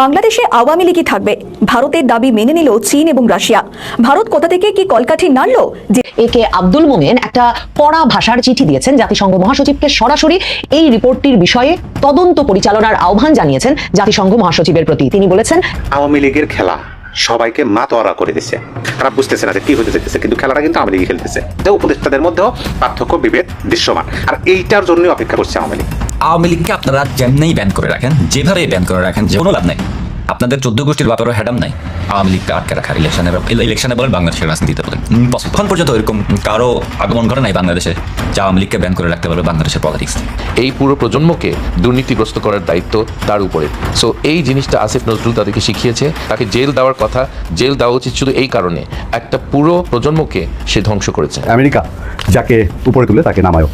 বাংলাদেশে আওয়ামী লীগই থাকবে। ভারতের দাবি মেনে নিল চীন এবং রাশিয়া। ভারত কোথা থেকে কি কলকাঠি নাড়ল? যে এ কে আব্দুল মোমেন একটা কড়া ভাষার চিঠি দিয়েছেন জাতিসংঘ মহাসচিবকে সরাসরি। এই রিপোর্টটির বিষয়ে তদন্ত পরিচালনার আহ্বান জানিয়েছেন জাতিসংঘ মহাসচিবের প্রতি। তিনি বলেছেন আওয়ামী লীগের খেলা সবাইকে মাতোয়ারা করে দিচ্ছে তারা বুঝতেছে না যে কি হতে যেতেছে কিন্তু খেলাটা কিন্তু আওয়ামী লীগই খেলতেছে। যে উপদেষ্টাদের মধ্যেও পার্থক্য বিভেদ দৃশ্যমান। আর এইটার জন্যই অপেক্ষা করছে আওয়ামী লীগ। আওয়ামী লীগকে আপনারা যেমনি ব্যান করে রাখেন, যেভাবে ব্যান করে রাখেন যে কোনো লাভ নাই। আপনাদের চোদ্দ গোষ্ঠীর ব্যাপারে হ্যাডাম নাই। আওয়ামী লীগকে আটকে রাখা ইলেকশনে ইলেকশনে বলেন বাংলাদেশের রাজনীতিতে বলেন। এখন পর্যন্ত এরকম কারও আগমন ঘটে নাই বাংলাদেশে যা আওয়ামী লীগকে ব্যান করে রাখতে পারবে বাংলাদেশের পলিটিক্স এই পুরো প্রজন্মকে দুর্নীতিগ্রস্ত করার দায়িত্ব তার উপরে। সো এই জিনিসটা আসিফ নজরুল তাদেরকে শিখিয়েছে। তাকে জেল দেওয়ার কথা জেল দেওয়া উচিত শুধু এই কারণে। একটা পুরো প্রজন্মকে সে ধ্বংস করেছে। আমেরিকা যাকে উপরে তুলে তাকে নামায়ও।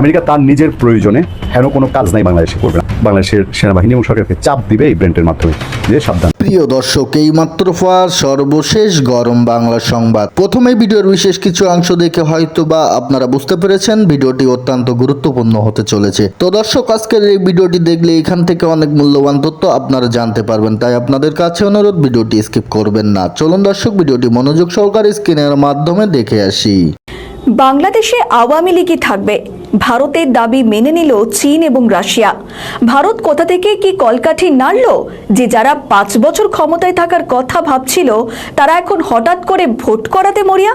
আমেরিকা তার নিজের প্রয়োজনে হেন কোনো কাজ নাই বাংলাদেশে করবে না। বাংলাদেশের সেনাবাহিনী এবং সরকারকে চাপ দিবে এই ব্র্যান্ডের মাধ্যমে। যে সাবধান। প্রিয় দর্শক এই মাত্র পাওয়া সর্বশেষ গরম বাংলা সংবাদ। প্রথমে ভিডিওর বিশেষ কিছু অংশ দেখে হয়তো বা আপনারা বুঝতে পেরেছেন, ভিডিওটি অত্যন্ত গুরুত্বপূর্ণ হতে চলেছে। তো দর্শক, আজকের এই ভিডিওটি দেখলে এখান থেকে অনেক মূল্যবান তথ্য আপনারা জানতে পারবেন, তাই আপনাদের কাছে অনুরোধ, ভিডিওটি স্কিপ করবেন না। চলুন দর্শক, ভিডিওটি মনোযোগ সহকারে স্ক্রিনের মাধ্যমে দেখে আসি। বাংলাদেশে আওয়ামী লীগই থাকবে। ভারতের দাবি মেনে নিল চীন এবং রাশিয়া। ভারত কোথা থেকে কি কলকাঠি নাড়ল? যে যারা পাঁচ বছর ক্ষমতায় থাকার কথা ভাবছিল, তারা এখন হঠাৎ করে ভোট করাতে মরিয়া?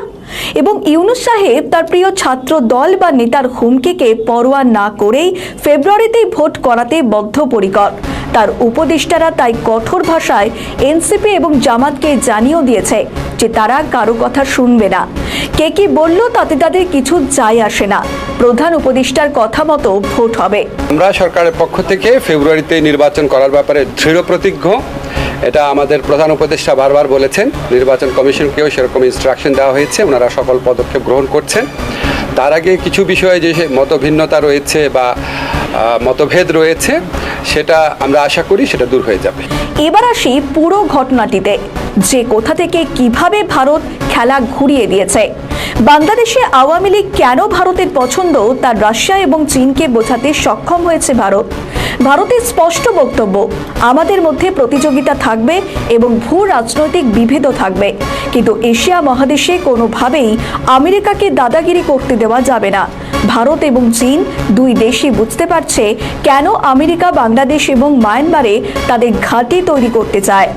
এবং ইউনুস সাহেব তার প্রিয় ছাত্র দল বা নেতার হুমকিকে পরোয়া না করেই ফেব্রুয়ারিতেই ভোট করাতে বদ্ধপরিকর। তার উপদেষ্টারা তাই কঠোর ভাষায় এনসিপি এবং জামাতকে জানিয়েও দিয়েছে যে তারা কারও কথা শুনবে না। কে কি বলল তাতে তাদের কিছু যায় আসে না। প্রধান উপদেষ্টার কথা মতো ভোট হবে। আমরা সরকারের পক্ষ থেকে ফেব্রুয়ারিতে নির্বাচন করার ব্যাপারে দৃঢ় প্রতিজ্ঞ। এটা আমাদের প্রধান উপদেষ্টা বারবার বলেছেন, নির্বাচন কমিশনকেও সেরকম ইনস্ট্রাকশন দেওয়া হয়েছে, ওনারা সকল পদক্ষেপ গ্রহণ করছেন। তার আগে কিছু বিষয়ে যে মতভিন্নতা রয়েছে বা মতভেদ রয়েছে, সেটা আমরা আশা করি সেটা দূর হয়ে যাবে। এবার আসি পুরো ঘটনাটিতে, যে কোথা থেকে কীভাবে ভারত খেলা ঘুরিয়ে দিয়েছে। বাংলাদেশে আওয়ামী লীগ কেন ভারতের পছন্দ, তা রাশিয়া এবং চীনকে বোঝাতে সক্ষম হয়েছে ভারত। ভারতের স্পষ্ট বক্তব্য, আমাদের মধ্যে প্রতিযোগিতা থাকবে এবং ভূ রাজনৈতিক বিভেদও থাকবে। কিন্তু এশিয়া মহাদেশে কোনোভাবেই আমেরিকাকে দাদাগিরি করতে দেওয়া যাবে না। ভারত এবং চীন দুই দেশই বুঝতে পারছে কেন আমেরিকা, বাংলাদেশ এবং মায়ানমারে তাদের ঘাঁটি তৈরি করতে চায়।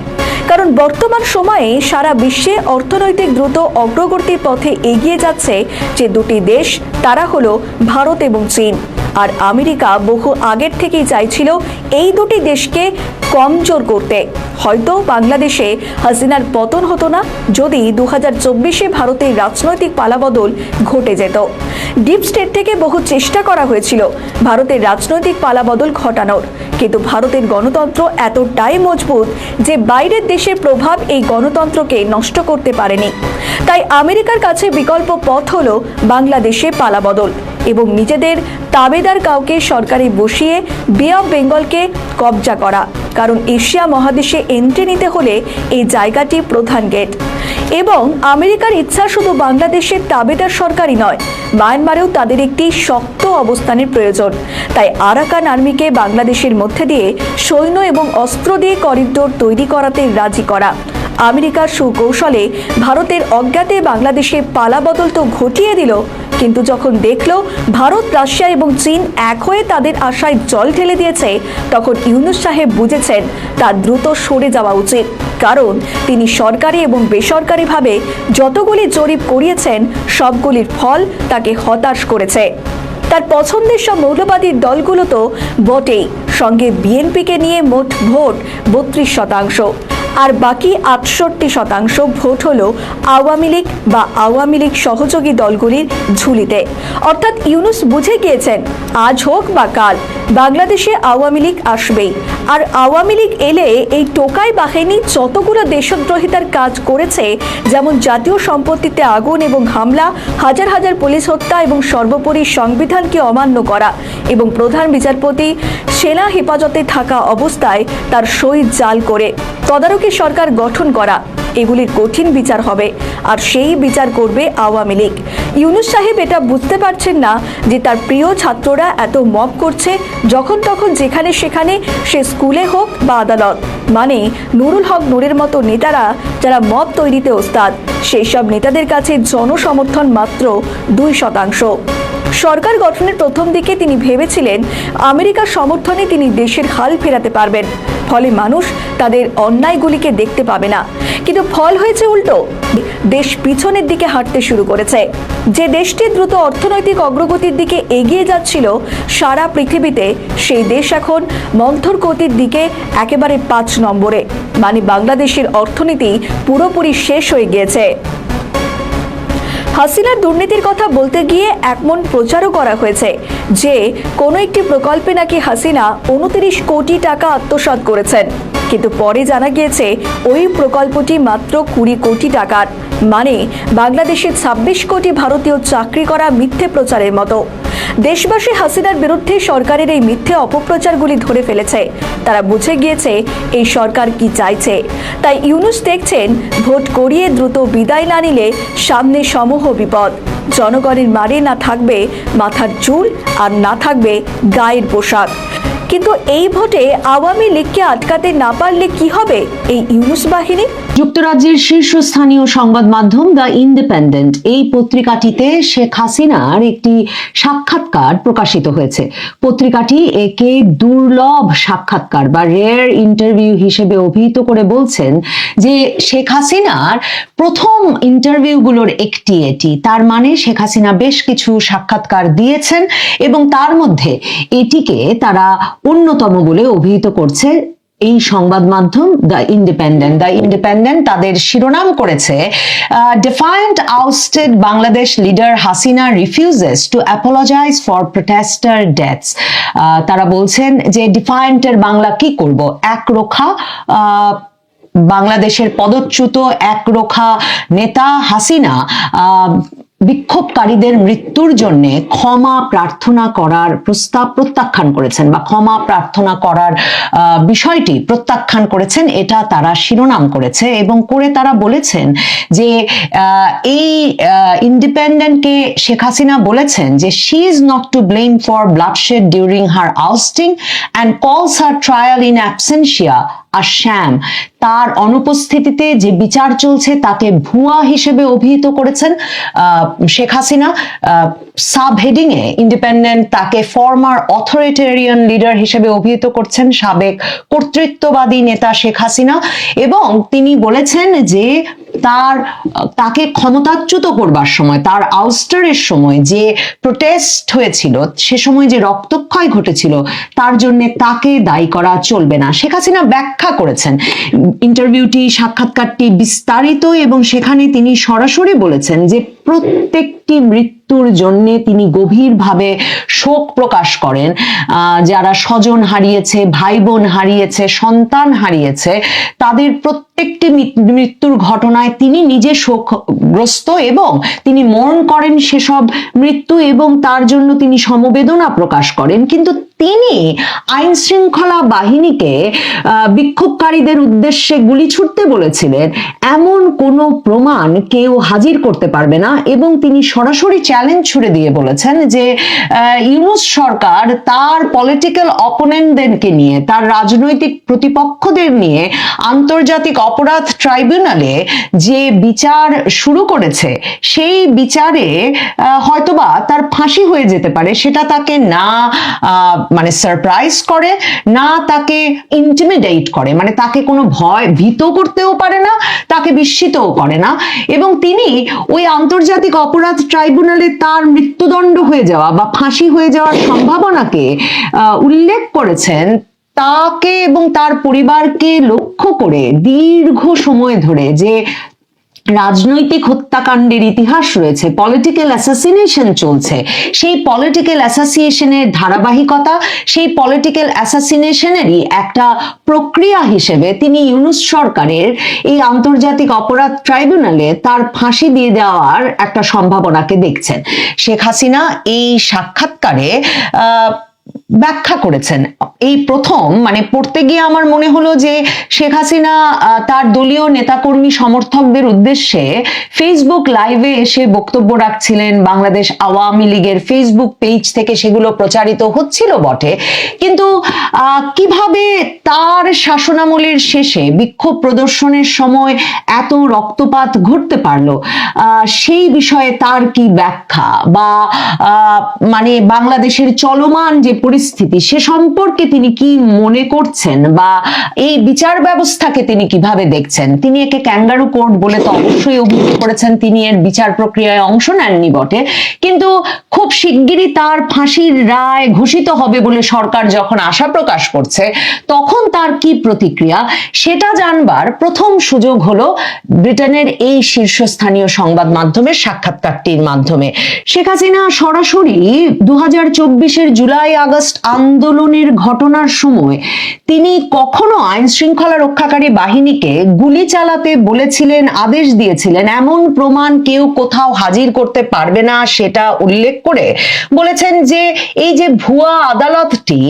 কারণ বর্তমান সময়ে সারা বিশ্বে অর্থনৈতিক দ্রুত অগ্রগতির পথে এগিয়ে যাচ্ছে যে দুটি দেশ, তারা হলো ভারত এবং চীন। আর আমেরিকা বহু আগের থেকেই চাইছিল এই দুটি দেশকে কমজোর করতে। হয়তো বাংলাদেশে হাসিনার পতন হতো না, যদি দু হাজার চব্বিশে ভারতের রাজনৈতিক পালাবদল ঘটে যেত। ডিপ স্টেট থেকে বহু চেষ্টা করা হয়েছিল ভারতের রাজনৈতিক পালাবদল ঘটানোর। কিন্তু ভারতের গণতন্ত্র এতটাই মজবুত যে বাইরের দেশের প্রভাব এই গণতন্ত্রকে নষ্ট করতে পারেনি। তাই আমেরিকার কাছে বিকল্প পথ হল বাংলাদেশে পালাবদল। এবং নিজেদের তাবেদার কাউকে সরকারে বসিয়ে বে অফ বেঙ্গলকে কবজা করা। কারণ এশিয়া মহাদেশে এন্ট্রি নিতে হলে এই জায়গাটি প্রধান গেট এবং আমেরিকার ইচ্ছা শুধু বাংলাদেশের তাবেদার সরকারই নয়, মায়ানমারেও তাদের একটি শক্ত অবস্থানের প্রয়োজন। তাই আরাকান আর্মিকে বাংলাদেশের মধ্যে দিয়ে সৈন্য এবং অস্ত্র দিয়ে করিডোর তৈরি করাতে রাজি করা। আমেরিকার সুকৌশলে ভারতের অজ্ঞাতে বাংলাদেশে পালাবদল তো ঘটিয়ে দিল, কিন্তু যখন দেখল ভারত, রাশিয়া এবং চীন এক হয়ে তাদের আশায় জল ঢেলে দিয়েছে, তখন ইউনুস সাহেব বুঝেছেন তার দ্রুত সরে যাওয়া উচিত। কারণ তিনি সরকারি এবং বেসরকারিভাবে যতগুলি জরিপ করিয়েছেন, সবগুলির ফল তাকে হতাশ করেছে। তার পছন্দের সব মৌলবাদী দলগুলো তো বটেই, সঙ্গে বিএনপিকে নিয়ে মোট ভোট বত্রিশ শতাংশ। আর বাকি আটষট্টি শতাংশ ভোট হল আওয়ামী লীগ বা আওয়ামী লীগ সহযোগী দলগুলির ঝুলিতে। অর্থাৎ ইউনুস বুঝে গিয়েছেন, আজ হোক বা কাল বাংলাদেশে আওয়ামী লীগ আসবেই। আর আওয়ামী লীগ এলে এই টোকাই বাহিনী যতগুলো দেশদ্রোহিতার কাজ করেছে, যেমন জাতীয় সম্পত্তিতে আগুন এবং হামলা, হাজার হাজার পুলিশ হত্যা এবং সর্বোপরি সংবিধানকে অমান্য করা এবং প্রধান বিচারপতি সেনা হেফাজতে থাকা অবস্থায় তার সই জাল করে তদারকি সরকার গঠন করা, এগুলির কঠিন বিচার হবে। আর সেই বিচার করবে আওয়ামী লীগ। ইউনুস সাহেব এটা বুঝতে পারছেন না যে তার প্রিয় ছাত্ররা এত মব করছে যখন তখন যেখানে সেখানে সে স্কুলে হোক বা আদালত। মানে নুরুল হক নুরের মতো নেতারা যারা মব তৈরিতে ওস্তাদ, সেই সব নেতাদের কাছে জনসমর্থন মাত্র দুই শতাংশ। সরকার গঠনের প্রথম দিকে তিনি ভেবেছিলেন আমেরিকার সমর্থনে তিনি দেশের হাল ফেরাতে পারবেন। ফলে মানুষ তাদের অন্যায়গুলিকে দেখতে পাবে না। কিন্তু ফল হয়েছে উল্টো। দেশ পিছনের দিকে হাঁটতে শুরু করেছে। যে দেশটি দ্রুত অর্থনৈতিক অগ্রগতির দিকে এগিয়ে যাচ্ছিল, সারা পৃথিবীতে সেই দেশ এখন মন্থর গতির দিকে একেবারে পাঁচ নম্বরে। মানে বাংলাদেশের অর্থনীতি পুরোপুরি শেষ হয়ে গিয়েছে। হাসিনার দুর্নীতির কথা বলতে গিয়ে একমন প্রচারও করা হয়েছে যে কোনো একটি প্রকল্পে নাকি হাসিনা উনত্রিশ কোটি টাকা আত্মসাত করেছেন। কিন্তু পরে জানা গিয়েছে ওই প্রকল্পটি মাত্র কুড়ি কোটি টাকার। মানে বাংলাদেশের ছাব্বিশ কোটি ভারতীয় চাকরি করা মিথ্যে প্রচারের মতো। দেশবাসী হাসিনার বিরুদ্ধে সরকারের এই মিথ্যে অপপ্রচারগুলি ধরে ফেলেছে। তারা বুঝে গিয়েছে এই সরকার কি চাইছে। তাই ইউনুস দেখছেন ভোট করিয়ে দ্রুত বিদায় না নিলে সামনে সমূহ বিপদ। জনগণের মারে না থাকবে মাথার চুল আর না থাকবে গায়ের পোশাক। কিন্তু এই ভোটে আওয়ামী লীগকে আটকাতে না পারলে কি হবে? এই ইউনুস বাহিনীর যুক্তরাজ্যের শীর্ষস্থানীয় সংবাদ মাধ্যম দ্য ইন্ডিপেন্ডেন্ট এই পত্রিকাটিতে শেখ হাসিনার একটি সাক্ষাৎকার প্রকাশিত হয়েছে। পত্রিকাটি একে দুর্লভ সাক্ষাৎকার বা রেয়ার ইন্টারভিউ হিসেবে অভিহিত করে বলছেন যে শেখ হাসিনার প্রথম ইন্টারভিউগুলোর একটি এটি। তার মানে শেখ হাসিনা বেশ কিছু সাক্ষাৎকার দিয়েছেন এবং তার মধ্যে এটিকে তারা অন্যতম বলে অভিহিত করছে এই সংবাদ মাধ্যম দ্য ইন্ডিপেন্ডেন্ট। দ্য ইন্ডিপেন্ডেন্ট তাদের শিরোনাম করেছে defiant ousted Bangladesh leader Hasina refuses to apologize for protester deaths তারা বলছেন যে ডিফাইন্টের বাংলা কি করব? এক রোখা বাংলাদেশের পদচ্যুত একরোখা নেতা হাসিনা বিক্ষোভকারীদের মৃত্যুর জন্য ক্ষমা প্রার্থনা করার প্রস্তাব প্রত্যাখ্যান করেছেন বা ক্ষমা প্রার্থনা করার বিষয়টি প্রত্যাখ্যান করেছেন, এটা তারা শিরোনাম করেছে এবং করে তারা বলেছেন যে এই ইন্ডিপেন্ডেন্টকে শেখ হাসিনা বলেছেন যে she is not to blame for bloodshed during her ousting and calls her trial in absentia R sham, তার অনুপস্থিতিতে যে বিচার চলছে তাকে ভুয়া হিসেবে অভিহিত করেছেন শেখ হাসিনা। সাব হেডিং এ ইন্ডিপেন্ডেন্ট তাকে ফর্মার অথরিটেরিয়ান লিডার হিসেবে অভিহিত করছেন সাবেক কর্তৃত্ববাদী নেতা শেখ হাসিনা। এবং তিনি বলেছেন যে তার, তাকে ক্ষমতাচ্যুত করবার সময়, তার আউস্টারের সময় যে প্রোটেস্ট হয়েছিল, সে সময় যে রক্তক্ষয় ঘটেছিল, তার জন্য তাকে দায়ী করা চলবে না। শেখ হাসিনা ব্যাখ্যা করেছেন। ইন্টারভিউটি সাক্ষাৎকারটি বিস্তারিত এবং সেখানে তিনি সরাসরি বলেছেন যে প্রত্যেকটি মৃত্যুর জন্য তিনি গভীরভাবে শোক প্রকাশ করেন। যারা স্বজন হারিয়েছে ভাই বোন হারিয়েছে, সন্তান হারিয়েছে, তাদের প্রত্যেকটি মৃত্যুর ঘটনায় তিনি নিজে শোকগ্রস্ত এবং তিনি মরণ করেন সেসব মৃত্যু এবং তার জন্য তিনি সমবেদনা প্রকাশ করেন। কিন্তু তিনি আইন শৃঙ্খলা বাহিনীকে বিক্ষোভকারীদের উদ্দেশ্যে গুলি ছুটতে বলেছিলেন। এমন কোনো প্রমাণ কেউ হাজির করতে পারবে না এবং তিনি সরাসরি চ্যালেঞ্জ ছুড়ে দিয়ে বলেছেন যে ইউনুস সরকার তার পলিটিক্যাল অপোনেন্টদেরকে নিয়ে, তার রাজনৈতিক প্রতিপক্ষদের নিয়ে আন্তর্জাতিক অপরাধ ট্রাইব্যুনালে যে বিচার শুরু করেছে, সেই বিচারে হয়তোবা তার ফাঁসি হয়ে যেতে পারে, সেটা তাকে না মানে সারপ্রাইজ করে, না তাকে ইন্টিমিডেট করে মানে তাকে কোনো ভয় ভীত করতেও পারে না, তাকে বিস্মিতও করে না। এবং তিনি ওই আন্তর্জাতিক অপরাধ ট্রাইব্যুনালে তার মৃত্যুদণ্ড হয়ে যাওয়া বা ফাঁসি হয়ে যাওয়ার সম্ভাবনাকে উল্লেখ করেছেন। তাকে এবং তার পরিবারকে লক্ষ্য করে দীর্ঘ সময় ধরে যে রাজনৈতিক হত্যাকাণ্ডের ইতিহাস রয়েছে পলিটিক্যাল অ্যাসাসিনেশন চলছে। সেই পলিটিক্যাল অ্যাসাসিনেশনের ধারাবাহিকতা, সেই পলিটিক্যাল অ্যাসাসিনেশনেরই একটা প্রক্রিয়া হিসেবে তিনি ইউনুস সরকারের এই আন্তর্জাতিক অপরাধ ট্রাইব্যুনালে তার ফাঁসি দিয়ে দেওয়ার একটা সম্ভাবনাকে দেখছেন। শেখ হাসিনা এই সাক্ষাৎকারে ব্যাখ্যা করেছেন। এই প্রথম মানে পড়তে গিয়ে আমার মনে হলো যে শেখ হাসিনা তার দলীয় নেতাকর্মী সমর্থকদের উদ্দেশ্যে ফেসবুক লাইভে এসে বক্তব্য রাখছিলেন বাংলাদেশ আওয়ামী লীগের ফেসবুক পেজ থেকে সেগুলো প্রচারিত হচ্ছিল বটে। কিন্তু কীভাবে তার শাসনামলের শেষে বিক্ষোভ প্রদর্শনের সময় এত রক্তপাত ঘটতে পারল? সেই বিষয়ে তার কি ব্যাখ্যা? বা মানে বাংলাদেশের চলমান যে পরিস্থিতি, সে সম্পর্কে তিনি কি মনে করছেন বা এই বিচার ব্যবস্থাকে তিনি কীভাবে দেখছেন? তিনি একে ক্যাঙ্গারু কোর্ট বলে তো অবশ্যই অভিযোগ করেছেন, তিনি এর বিচার প্রক্রিয়ায় অংশ নেননি বটে। কিন্তু খুব শিগগিরই তার ফাঁসির রায় ঘোষিত হবে বলে সরকার যখন আশা প্রকাশ করছে, তখন তার কি প্রতিক্রিয়া? সেটা জানবার প্রথম সুযোগ হলো ব্রিটেনের এই শীর্ষস্থানীয় সংবাদ মাধ্যমের সাক্ষাৎকারটির মাধ্যমে। শেখ হাসিনা সরাসরি দু হাজার জুলাই আগস্ট আন্দোলনের ঘটনার সময় তিনি কখনো আইন শৃঙ্খলা রক্ষাকারী বাহিনীকে গুলি চালাতে বলেছিলেন, আদেশ দিয়েছিলেন। এমন প্রমাণ কেউ কোথাও হাজির করতে পারবে না সেটা উল্লেখ করে বলেছেন যে এই যে ভুয়া আদালতটি,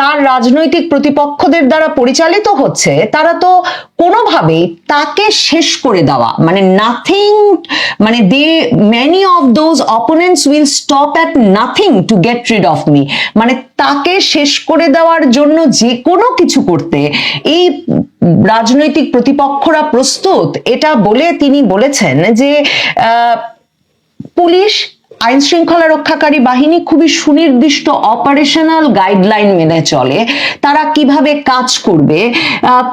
তার রাজনৈতিক প্রতিপক্ষদের দ্বারা পরিচালিত হচ্ছে, তারা তো কোনোভাবেই তাকে শেষ করে দেওয়া। মানে নাথিং মানে they many of those opponents will stop at nothing to get rid of me মানে তাকে শেষ করে দেওয়ার জন্য যে কোনো কিছু করতে, এই রাজনৈতিক প্রতিপক্ষরা প্রস্তুত, এটা বলে তিনি বলেছেন যে পুলিশ আইন শৃঙ্খলা রক্ষাকারী বাহিনী খুবই সুনির্দিষ্ট অপারেশনাল গাইডলাইন মেনে চলে। তারা কীভাবে কাজ করবে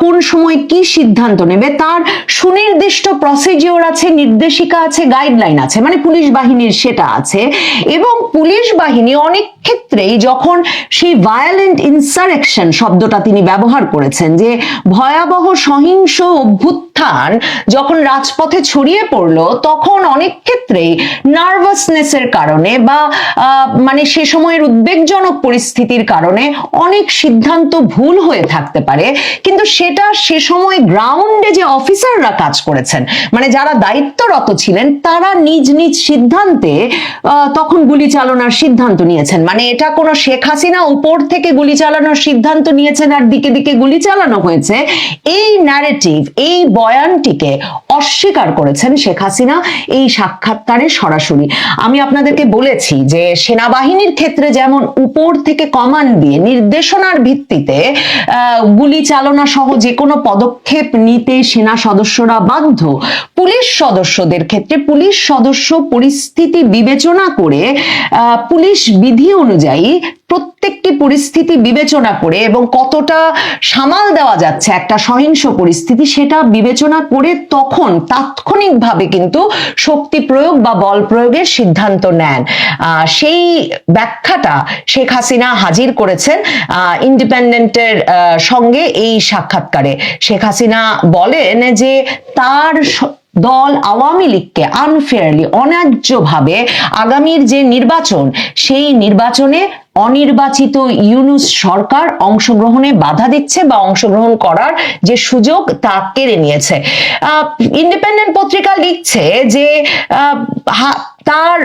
কোন সময় কি সিদ্ধান্ত নেবে, তার সুনির্দিষ্ট প্রসিজিওর আছে, নির্দেশিকা আছে গাইডলাইন আছে মানে পুলিশ বাহিনীর সেটা আছে। এবং পুলিশ বাহিনী অনেক ক্ষেত্রেই যখন সেই ভায়োলেন্ট ইনসারেকশন শব্দটা তিনি ব্যবহার করেছেন, যে ভয়াবহ সহিংস অভ্যুত্থান যখন রাজপথে ছড়িয়ে পড়ল, তখন অনেক ক্ষেত্রেই নার্ভাসনেসের কারণে বা মানে সে সময়ের উদ্বেগজনক পরিস্থিতির কারণে অনেক সিদ্ধান্ত ভুল হয়ে থাকতে পারে। কিন্তু সেটা সে সময় গ্রাউন্ডে যে অফিসাররা কাজ করেছেন মানে যারা দায়িত্বরত ছিলেন, তারা নিজ নিজ সিদ্ধান্তে তখন গুলি চালনার সিদ্ধান্ত নিয়েছেন। মানে এটা কোনো শেখ হাসিনা উপর থেকে গুলি চালানোর সিদ্ধান্ত নিয়েছেন আর দিকে দিকে গুলি চালানো হয়েছে, এই ন্যারেটিভ এই বয়ানটিকে অস্বীকার করেছেন শেখ হাসিনা এই সাক্ষাৎকারে সরাসরি। আমি আপনাদেরকে বলেছি যে সেনাবাহিনীর ক্ষেত্রে যেমন উপর থেকে কমান্ড দিয়ে নির্দেশনার ভিত্তিতে গুলি চালনা সহ যে কোনো পদক্ষেপ নিতে সেনা সদস্যরা বাধ্য, পুলিশ সদস্যদের ক্ষেত্রে পুলিশ সদস্য পরিস্থিতি বিবেচনা করে পুলিশ বিধি অনুযায়ী প্রত্যেকটি পরিস্থিতি বিবেচনা করে এবং কতটা সামাল দেওয়া যাচ্ছে একটা সহিংস পরিস্থিতি, সেটা বিবেচনা করে তখন তাৎক্ষণিকভাবে কিন্তু শক্তি প্রয়োগ বা বল প্রয়োগের সিদ্ধান্ত নেন। সেই ব্যাখ্যাটা শেখ হাসিনা হাজির করেছেন ইন্ডিপেন্ডেন্টের সঙ্গে এই সাক্ষাৎকারে। শেখ হাসিনা বলেন যে তার দল আওয়ামী লীগকে আনফেয়ারলি অন্যায্যভাবে আগামীর যে নির্বাচন, সেই নির্বাচনে অনির্বাচিত ইউনুস সরকার অংশগ্রহণে বাধা দিচ্ছে বা অংশগ্রহণ করার যে সুযোগ তা কেড়ে নিয়েছে। ইন্ডিপেন্ডেন্ট পত্রিকা লিখছে যে তার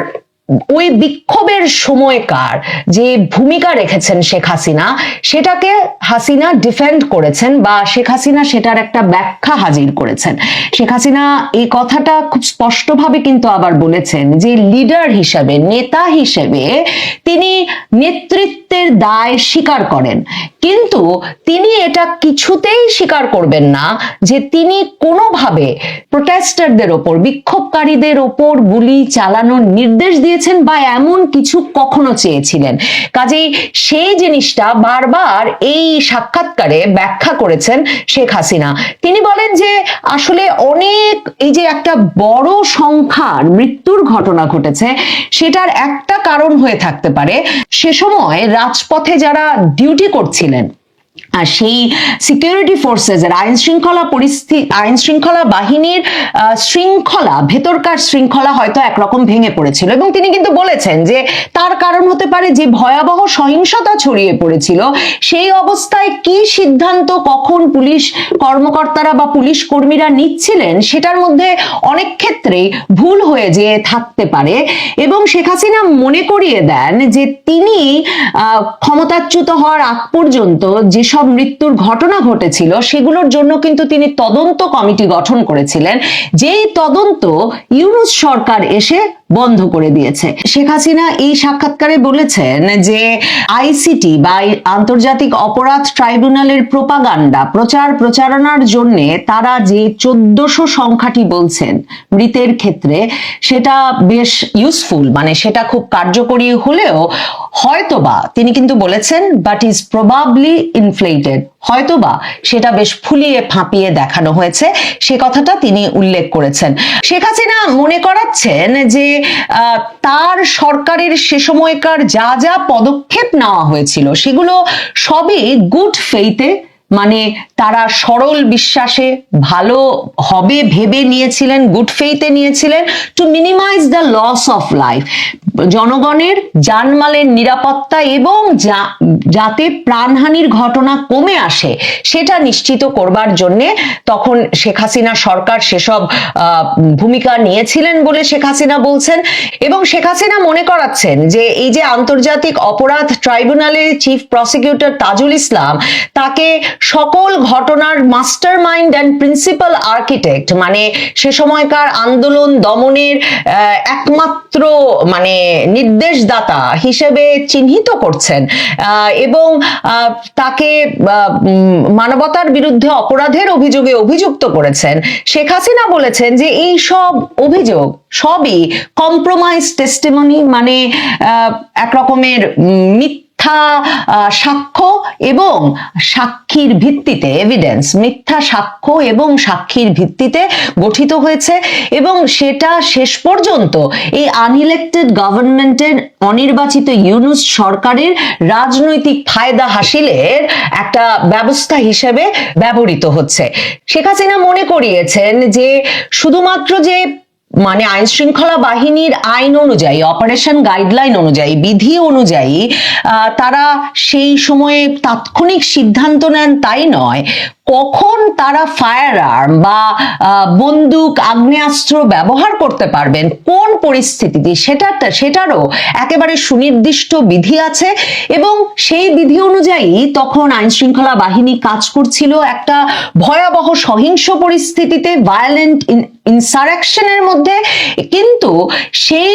ওই বিক্ষোভের সময়কার যে ভূমিকা রেখেছেন শেখ হাসিনা, সেটাকে হাসিনা ডিফেন্ড করেছেন বা শেখ হাসিনা সেটার একটা ব্যাখ্যা হাজির করেছেন। শেখ হাসিনা এই কথাটা খুব স্পষ্টভাবে কিন্তু আবার বলেছেন যে লিডার হিসেবে, নেতা হিসেবে তিনি নেতৃত্বের দায় স্বীকার করেন। কিন্তু তিনি এটা কিছুতেই স্বীকার করবেন না যে তিনি কোনোভাবে প্রোটেস্টারদের ওপর, বিক্ষোভকারীদের ওপর গুলি চালানোর নির্দেশ দিয়েছেন বা এমন কিছু কখনো চেয়েছিলেন? কাজেই সেই জিনিসটা বারবার এই সাক্ষাৎকারে ব্যাখ্যা করেছেন শেখ হাসিনা। তিনি বলেন যে আসলে অনেক এই যে একটা বড় সংখ্যার মৃত্যুর ঘটনা ঘটেছে, সেটার একটা কারণ হয়ে থাকতে পারে। সে সময় রাজপথে যারা ডিউটি করছিলেন আর সেই সিকিউরিটি ফোর্সেস এর আইন শৃঙ্খলা পরিস্থিতি আইন শৃঙ্খলা বাহিনীর শৃঙ্খলা, ভেতরকার শৃঙ্খলা হয়তো একরকম ভেঙে পড়েছিল। এবং তিনি কিন্তু বলেছেন যে তার কারণ হতে পারে যে ভয়াবহ সহিংসতা ছড়িয়ে পড়েছিল। সেই অবস্থায় কি সিদ্ধান্ত কখন পুলিশ কর্মকর্তারা বা পুলিশ কর্মীরা নিচ্ছিলেন সেটার মধ্যে অনেক ক্ষেত্রেই ভুল হয়ে যেয়ে থাকতে পারে। এবং শেখ হাসিনা মনে করিয়ে দেন যে তিনি ক্ষমতাচ্যুত হওয়ার আগ পর্যন্ত যেসব মৃত্যুর ঘটনা ঘটেছিল, সেগুলোর জন্য কিন্তু তিনি তদন্ত কমিটি গঠন করেছিলেন। যেই তদন্ত ইউনুস সরকার এসে বন্ধ করে দিয়েছে। শেখ হাসিনা এই সাক্ষাৎকারে বলেছেন যে আইসিটি বা আন্তর্জাতিক অপরাধ ট্রাইব্যুনালের প্রোপাগান্ডা, প্রচার প্রচারণার জন্য তারা যে চোদ্দশো সংখ্যাটি বলছেন মৃতের ক্ষেত্রে, সেটা বেশ ইউজফুল মানে সেটা খুব কার্যকরী হলেও হয়তোবা তিনি কিন্তু বলেছেন বাট ইজ প্রবাবলি ইনফ্লেটেড হয়তোবা সেটা বেশ ফুলিয়ে ফাঁপিয়ে দেখানো হয়েছে। সে কথাটা তিনি উল্লেখ করেছেন। শেখ হাসিনা মনে করাচ্ছেন যে তার সরকারের সে সময়কার যা যা পদক্ষেপ নেওয়া হয়েছিল, সেগুলো সবই গুড ফেইতে মানে তারা সরল বিশ্বাসে ভালো হবে ভেবে নিয়েছিলেন গুড ফেইতে নিয়েছিলেন to minimize the loss of life জনগণের জানমালের নিরাপত্তা এবং যাতে প্রাণহানির ঘটনা কমে আসে, সেটা নিশ্চিত করবার জন্য তখন শেখ হাসিনা সরকার সেসব ভূমিকা নিয়েছিলেন বলে শেখ হাসিনা বলছেন এবং শেখ হাসিনা মনে করাচ্ছেন যে এই যে আন্তর্জাতিক অপরাধ ট্রাইব্যুনালের চিফ প্রসিকিউটর তাজুল ইসলাম তাকে সকল ঘটনার mastermind and principal architect মানে সে সময়কার আন্দোলন দমনের একমাত্র মানে নির্দেশদাতা হিসেবে চিহ্নিত করছেন এবং তাকে মানবতার বিরুদ্ধে অপরাধের অভিযোগে অভিযুক্ত করেছেন। শেখ হাসিনা বলেছেন যে এই সব অভিযোগ সবই কম্প্রোমাইজ টেস্টিমনি মানে এক রকমের উম, মিথ্যা সাক্ষ্য এবং সাক্ষীর ভিত্তিতে এভিডেন্স মিথ্যা সাক্ষ্য এবং সাক্ষীর ভিত্তিতে গঠিত হয়েছে এবং সেটা শেষ পর্যন্ত এই আনইলেক্টেড গভর্নমেন্টের অনির্বাচিত ইউনুস সরকারের রাজনৈতিক ফায়দা হাসিলের একটা ব্যবস্থা হিসেবে ব্যবহৃত হচ্ছে। শেখ হাসিনা মনে করিয়েছেন যে শুধুমাত্র যে মানে আইন শৃঙ্খলা বাহিনীর আইন অনুযায়ী অপারেশন গাইডলাইন অনুযায়ী, বিধি অনুযায়ী তারা সেই সময়ে তাৎক্ষণিক সিদ্ধান্ত নেন, তাই নয়। কখন তারা ফায়ার আর্ম বা বন্দুক, আগ্নেয়াস্ত্র ব্যবহার করতে পারবেন? কোন পরিস্থিতিতে? সেটা, সেটারও একেবারে সুনির্দিষ্ট বিধি আছে এবং সেই বিধি অনুযায়ী তখন আইন শৃঙ্খলা বাহিনী কাজ করছিল একটা ভয়াবহ সহিংস পরিস্থিতিতে ভায়োলেন্ট ইনসারেকশনের মধ্যে। কিন্তু সেই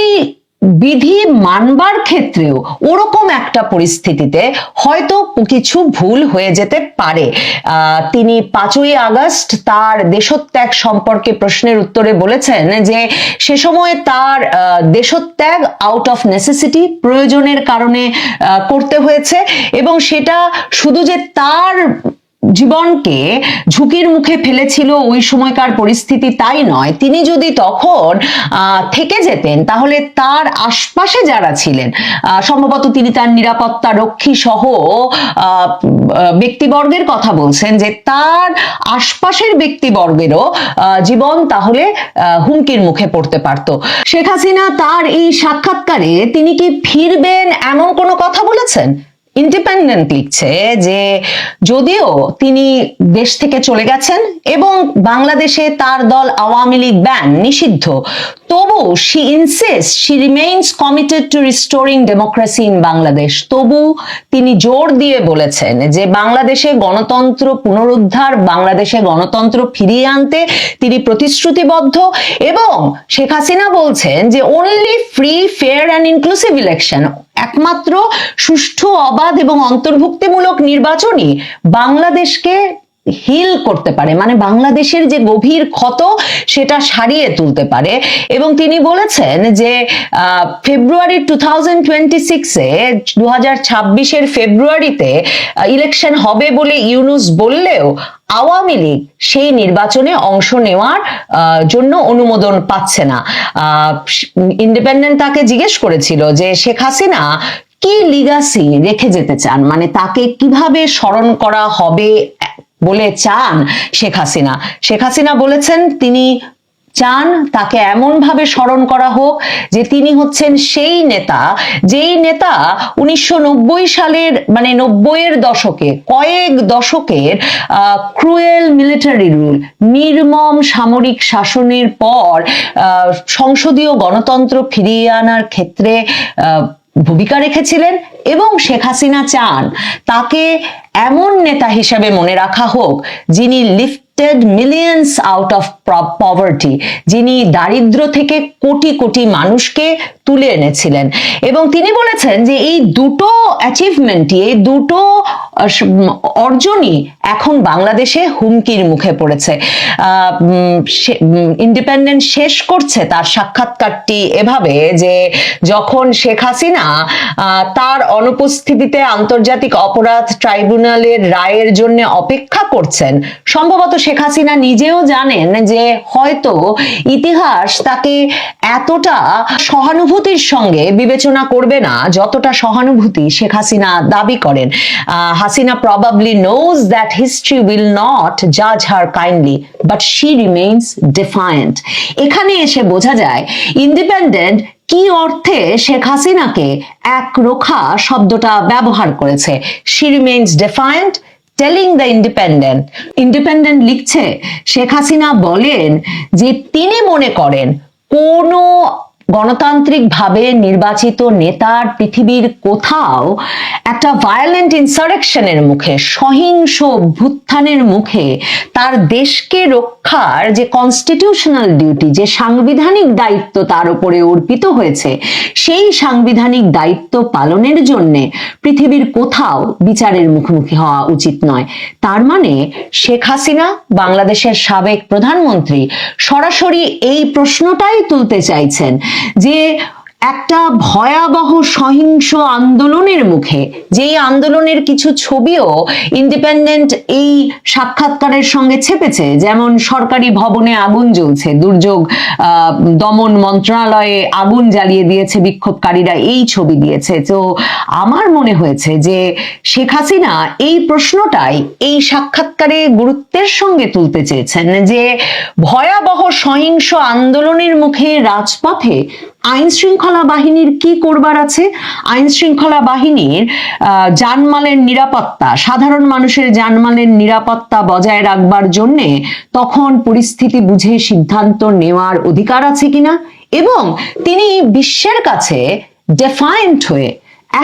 বিধি মানবার ক্ষেত্রেও ওরকম একটা পরিস্থিতিতে হয়তো কিছু ভুল হয়ে যেতে পারে। তিনি পাঁচই আগস্ট তার দেশত্যাগ সম্পর্কে প্রশ্নের উত্তরে বলেছেন যে সে সময় তার দেশত্যাগ আউট অফ নেসেসিটি প্রয়োজনের কারণে করতে হয়েছে এবং সেটা শুধু যে তার জীবনকে ঝুঁকির মুখে ফেলেছিল ওই সময়কার পরিস্থিতি তাই নয়। তিনি যদি তখন থেকে যেতেন, তাহলে তার আশপাশে যারা ছিলেন সম্ভবত তিনি তার নিরাপত্তা রক্ষী সহ ব্যক্তিবর্গের কথা বলছেন যে তার আশপাশের ব্যক্তিবর্গেরও জীবন তাহলে হুমকির মুখে পড়তে পারত। শেখ হাসিনা তার এই সাক্ষাৎকারে তিনি কি ফিরবেন এমন কোনো কথা বলেছেন? ইন্ডিপেন্ডেন্ট লিখছে যে, যদিও তিনি দেশ থেকে চলে গেছেন এবং বাংলাদেশে তার দল আওয়ামী লীগ ব্যান, নিষিদ্ধ, তবু she insist she remains committed to restoring democracy in Bangladesh তবু তিনি জোর দিয়ে বলেছেন যে, বাংলাদেশে গণতন্ত্র পুনরুদ্ধার, বাংলাদেশে গণতন্ত্র ফিরিয়ে আনতে তিনি প্রতিশ্রুতিবদ্ধ এবং শেখ হাসিনা বলছেন যে only free fair and inclusive election একমাত্র সুষ্ঠু অবাধ এবং অন্তর্ভুক্তিমূলক নির্বাচনই বাংলাদেশকে হিল করতে পারে মানে বাংলাদেশের যে গভীর ক্ষত সেটা সারিয়ে তুলতে পারে। এবং তিনি বলেছেন যে ফেব্রুয়ারি টু থাউজেন্ড টোয়েন্টি সিক্সে দু হাজার ছাব্বিশের ফেব্রুয়ারিতে ইলেকশন হবে বলে ইউনুস বললেও আওয়ামী লীগ সেই নির্বাচনে অংশ নেওয়ার জন্য অনুমোদন পাচ্ছে না। ইন্ডিপেন্ডেন্ট তাকে জিজ্ঞেস করেছিল যে, শেখ হাসিনা কি লিগাসি রেখে যেতে চান? মানে তাকে কীভাবে স্মরণ করা হবে? বলে চান শেখ হাসিনা। শেখ হাসিনা বলেছেন তিনি চান তাকে এমন ভাবে স্মরণ করা হোক যে তিনি হচ্ছেন সেই নেতা, যেই নেতা উনিশশো নব্বই সালের মানে নব্বইয়ের দশকে, কয়েক দশকের ক্রুয়েল মিলিটারি রুল নির্মম সামরিক শাসনের পর সংসদীয় গণতন্ত্র ফিরিয়ে আনার ক্ষেত্রে ভূমিকা রেখেছিলেন এবং শেখ হাসিনা চান তাকে এমন নেতা হিসেবে মনে রাখা হোক যিনি lifted millions out of poverty যিনি দারিদ্র থেকে কোটি কোটি মানুষকে তুলে এনেছিলেন। এবং তিনি বলেছেন যে এই দুটো অ্যাচিভমেন্টই এই দুটো অর্জনই এখন বাংলাদেশে হুমকির মুখে পড়েছে। ইন্ডিপেন্ডেন্ট শেষ করছে তার সাক্ষাৎকারটি এভাবে যে যখন শেখ হাসিনা তার অনুপস্থিতিতে আন্তর্জাতিক অপরাধ ট্রাইব্যুনালের রায়ের জন্য অপেক্ষা করছেন, সম্ভবত শেখ হাসিনা নিজেও জানেন যে হয়তো ইতিহাস তাকে এতটা সহানুভূতির সঙ্গে বিবেচনা করবে না, যতটা সহানুভূতি শেখ হাসিনা দাবি করেন। Hasina probably knows that history will not জাজ her kindly but she remains defiant এখানে এসে বোঝা যায় ইন্ডিপেন্ডেন্ট কি অর্থে শেখ হাসিনাকে একরোখা শব্দটা ব্যবহার করেছে। She remains defiant telling the Independent Independent লিখছে, শেখ হাসিনা বলেন যে তিনি মনে করেন, কোনো গণতান্ত্রিকভাবে নির্বাচিত নেতার পৃথিবীর কোথাও একটা ভায়োলেন্ট ইনসারেকশনের মুখে, সহিংস অভ্যুত্থানের মুখে তার দেশকে রক্ষার যে কনস্টিটিউশনাল ডিউটি যে সাংবিধানিক দায়িত্ব তার উপরে অর্পিত হয়েছে, সেই সাংবিধানিক দায়িত্ব পালনের জন্য পৃথিবীর কোথাও বিচারের মুখোমুখি হওয়া উচিত নয়। তার মানে শেখ হাসিনা, বাংলাদেশের সাবেক প্রধানমন্ত্রী সরাসরি এই প্রশ্নটাই তুলতে চাইছেন যে একটা ভয়াবহ সহিংস আন্দোলনের মুখে, যেই আন্দোলনের কিছু ছবিও ইন্ডিপেন্ডেন্ট এই সাক্ষাৎকারের সঙ্গে ছেপেছে, যেমন সরকারি ভবনে আগুন জ্বলছে, দুর্যোগ দমন মন্ত্রণালয়ে আগুন জ্বালিয়ে দিয়েছে বিক্ষোভকারীরা, এই ছবি দিয়েছে। তো আমার মনে হয়েছে যে শেখ হাসিনা এই প্রশ্নটাই এই সাক্ষাৎকারে গুরুত্বের সঙ্গে তুলতে চেয়েছেন যে ভয়াবহ সহিংস আন্দোলনের মুখে রাজপথে আইন শৃঙ্খলা বাহিনীর কি করবার আছে? আইন শৃঙ্খলা বাহিনীর জানমালের নিরাপত্তা, সাধারণ মানুষের জানমালের নিরাপত্তা বজায় রাখবার জন্যে তখন পরিস্থিতি বুঝে সিদ্ধান্ত নেওয়ার অধিকার আছে কিনা? এবং তিনি বিশ্বের কাছে ডেফায়েন্ট হয়ে,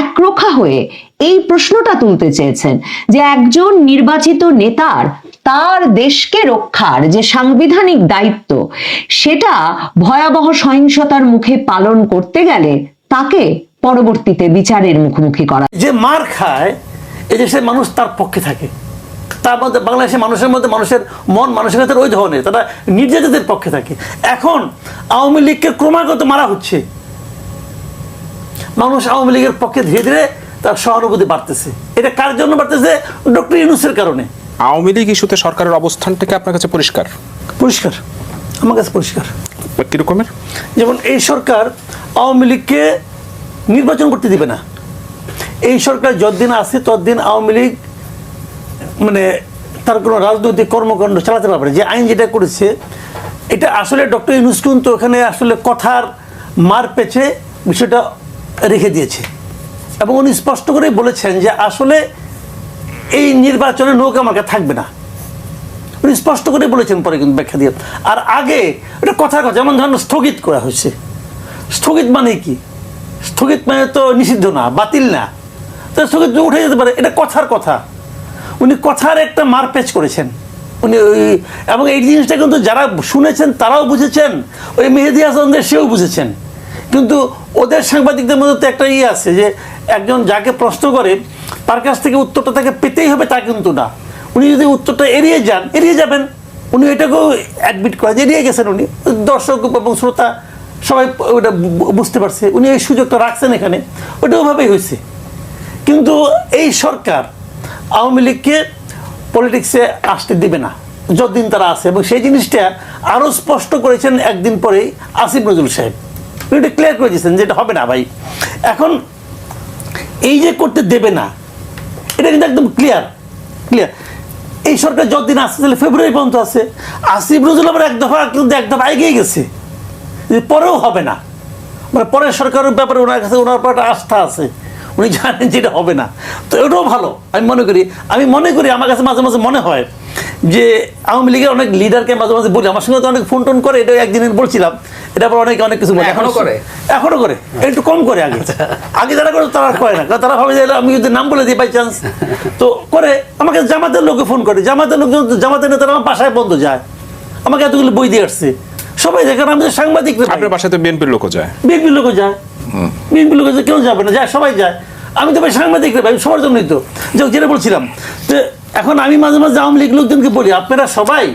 একরোখা হয়ে এই প্রশ্নটা তুলতে চেয়েছেন যে একজন নির্বাচিত নেতার তার দেশকে রক্ষার যে সাংবিধানিক দায়িত্ব, সেটা ভয়াবহ সহিংসতার মুখে পালন করতে গেলে তাকে পরবর্তীতে বিচারের মুখোমুখি করা যে মার খায় এই দেশের মানুষ তার পক্ষে থাকে। তার মধ্যে, বাংলাদেশের মানুষের মধ্যে মানুষের মন মানসিকতার ওই ধরনের, তারা নির্যাতিতের পক্ষে থাকে। এখন আওয়ামী লীগকে ক্রমাগত মারা হচ্ছে। মানুষ আওয়ামী লীগের পক্ষে ধীরে ধীরে তার সহানুভূতি বাড়তেছে। এটা কার জন্য বাড়তেছে? ডক্টর ইউনুসের কারণে। আওয়ামী লীগ ইস্যুতে সরকারের অবস্থানটাকে আপনার কাছে পরিষ্কার? পরিষ্কার। আমার কাছে পরিষ্কার। বা কি রকমের যেমন এই সরকার আওয়ামী লীগকে নির্বাচন করতে দিবে না। এই সরকার যতদিন আছে ততদিন আওয়ামী লীগ মানে তার কোনো রাজনৈতিক কর্মকাণ্ড চালাতে পারবে না। যে আইন যেটা করেছে এটা আসলে ডক্টর ইউনুস কিন্তু ওখানে আসলে কথার মার পেছে বিষয়টা রেখে দিয়েছে। এবং উনি স্পষ্ট করেই বলেছেন যে আসলে এই নির্বাচনে নৌকা মার্কা থাকবে না। উনি স্পষ্ট করে বলেছেন পরে কিন্তু ব্যাখ্যা দিয়ে। আর আগে এটা কথার কথা যেমন ধরুন স্থগিত করা হয়েছে। স্থগিত মানে কি? স্থগিত মানে তো নিষিদ্ধ না, বাতিল না। তো স্থগিত উঠে যেতে পারে, এটা কথার কথা। উনি কথার একটা মারপ্যাচ করেছেন। উনি ওই, এবং এই জিনিসটা কিন্তু যারা শুনেছেন তারাও বুঝেছেন, ওই মেহেদি হাসানদের সেও বুঝেছেন। কিন্তু ওদের সাংবাদিকদের মধ্যে তো একটা ইয়ে আছে যে, একজন যাকে প্রশ্ন করে তার কাছ থেকে উত্তরটা তাকে পেতেই হবে, তা কিন্তু না। উনি যদি উত্তরটা এড়িয়ে যান, এড়িয়ে যাবেন। উনি এটাকেও অ্যাডমিট করেন এড়িয়ে গেছেন উনি। দর্শক এবং শ্রোতা সবাই ওটা বুঝতে পারছে। উনি এই সুযোগটা রাখছেন এখানে। ওটা ওভাবেই হয়েছে। কিন্তু এই সরকার আওয়ামী লীগকে পলিটিক্সে আসতে দিবে না, যতদিন তারা আছে। এবং সেই জিনিসটা আরও স্পষ্ট করেছেন একদিন পরেই আসিফ নজরুল সাহেব। উনি এটা ক্লিয়ার করে দিয়েছেন যে এটা হবে না ভাই। এখন এই যে করতে দেবে না এটা কিন্তু একদম ক্লিয়ার ক্লিয়ার এই সরকার যতদিন আসছে তাহলে ফেব্রুয়ারি পর্যন্ত আছে। আসিফ নজরুল আবার এক দফা কিন্তু এক দফা এগিয়ে গেছে। পরেও হবে না। মানে পরের সরকারের ব্যাপারে ওনার কাছে ওনার উপর একটা আস্থা আছে। উনি জানেন যে এটা হবে না। তো এটাও ভালো, আমি মনে করি। আমি মনে করি, আমার কাছে মাঝে মাঝে মনে হয় যে আওয়ামী লীগের অনেক লিডারকে মাঝে মাঝে বলি আমার সঙ্গে তো অনেক ফোন টোন করে এটা একদিন বলছিলাম। এটা আবার অনেকে অনেক কিছু বলে। এখনও করে? এখনও করে। একটু কম করে আগে। আগে যারা করে তারা করে না। কারণ তারা ভাবে যে আমি যদি নাম বলে দিই বাই চান্স তো করে। আমাকে জামাতের লোকে ফোন করে। জামাতের লোক জামাতের নেতারা আমার বাসায় বন্ধ যায়। আমাকে এতগুলো বই দিয়ে আসছে। সবাই দেখেন আমি সাংবাদিক আপনার বাসায় তো বিএনপির লোকও যায়। বিএনপির লোকও যায়। বিএনপির লোক কেউ যাবে না। যায় সবাই যায়। আমি তো ভাই সাংবাদিক রে ভাই সবার জন্যই তো। যে যেটা বলছিলাম তো এখন আমি মাঝে মাঝে আওয়ামী লীগ লোকজনকে বলি, আপনারা সবাই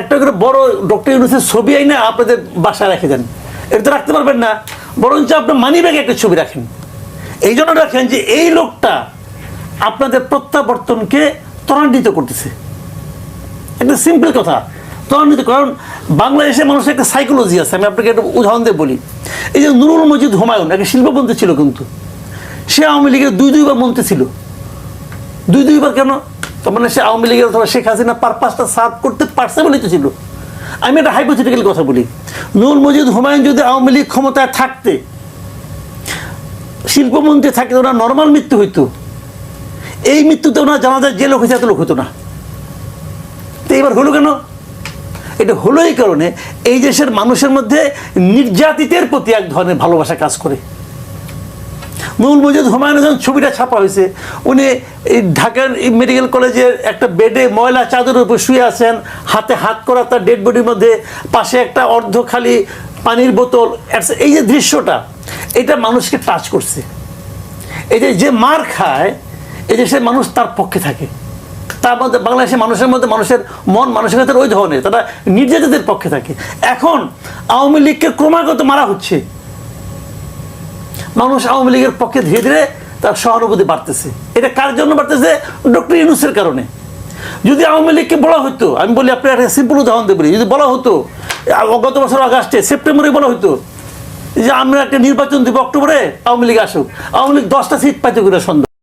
একটা করে বড় ডক্টর ইউনুসের ছবি আইনা আপনাদের বাসায় রেখে দেন। এটা তো রাখতে পারবেন না। বরঞ্চ আপনার মানি ব্যাগে একটা ছবি রাখেন। এই জন্য রাখেন যে এই লোকটা আপনাদের প্রত্যাবর্তনকে ত্বরান্বিত করতেছে। একটা সিম্পল কথা। ত্বরান্বিত, কারণ বাংলাদেশে মানুষের একটা সাইকোলজি আছে। আমি আপনাকে একটা উদাহরণ দিয়ে বলি। এই যে নুরুল মজিদ হুমায়ুন, একটা শিল্পপন্থী ছিল কিন্তু। সে আওয়ামী লীগের দুই দুইবার মন্ত্রী ছিল। দুই দুইবার কেন? তার মানে সে আওয়ামী লীগের অথবা শেখ হাসিনা পারপাসটা সার্ভ করতে পারছে বলেই তো ছিল। আমি একটা হাইপোথেটিক্যাল কথা বলি। নুরুল মজিদ হুমায়ুন যদি আওয়ামী লীগ ক্ষমতায় থাকতে, শিল্পমন্ত্রী থাকতে ওনার নর্মাল মৃত্যু হইতো। এই মৃত্যুতে ওনার জানা যায় যে লোক হয়েছে এত লোক হতো না। তো এবার হলো কেন? এটা হলো এই কারণে এই দেশের মানুষের মধ্যে নির্যাতিতের প্রতি এক ধরনের ভালোবাসা কাজ করে। নুরুল মজিদ হুমায়ুন যখন ছবিটা ছাপা হয়েছে, উনি এই ঢাকার মেডিকেল কলেজের একটা বেডে ময়লা চাদরের উপর শুয়ে আছেন, হাতে হাত করা তার ডেড বডির মধ্যে, পাশে একটা অর্ধ খালি পানির বোতল এই যে দৃশ্যটা, এটা মানুষকে টাচ করছে। এই যে যে মার খায়, এই দেশের মানুষ তার পক্ষে থাকে। তার মধ্যে বাংলাদেশের মানুষের মধ্যে মানুষের মন মানসিকতার ওই ধরনের তারা নির্যাতিতের পক্ষে থাকে। এখন আওয়ামী লীগকে ক্রমাগত মারা হচ্ছে। মানুষ আওয়ামী লীগের পক্ষে ধীরে ধীরে তার সহানুভূতি বাড়তেছে। এটা কার জন্য বাড়তেছে? ডক্টর ইউনুসের কারণে। যদি আওয়ামী লীগকে বলা হতো, আমি বলি আপনি একটা সিম্পল উদাহরণ দিয়ে বলি, যদি বলা হতো, গত বছর আগস্টে, সেপ্টেম্বরে বলা হতো যে আমরা একটা নির্বাচন দিব অক্টোবরে, আওয়ামী লীগ আসুক। আওয়ামী লীগ দশটা সিট পাইতে করে সন্ধ্যা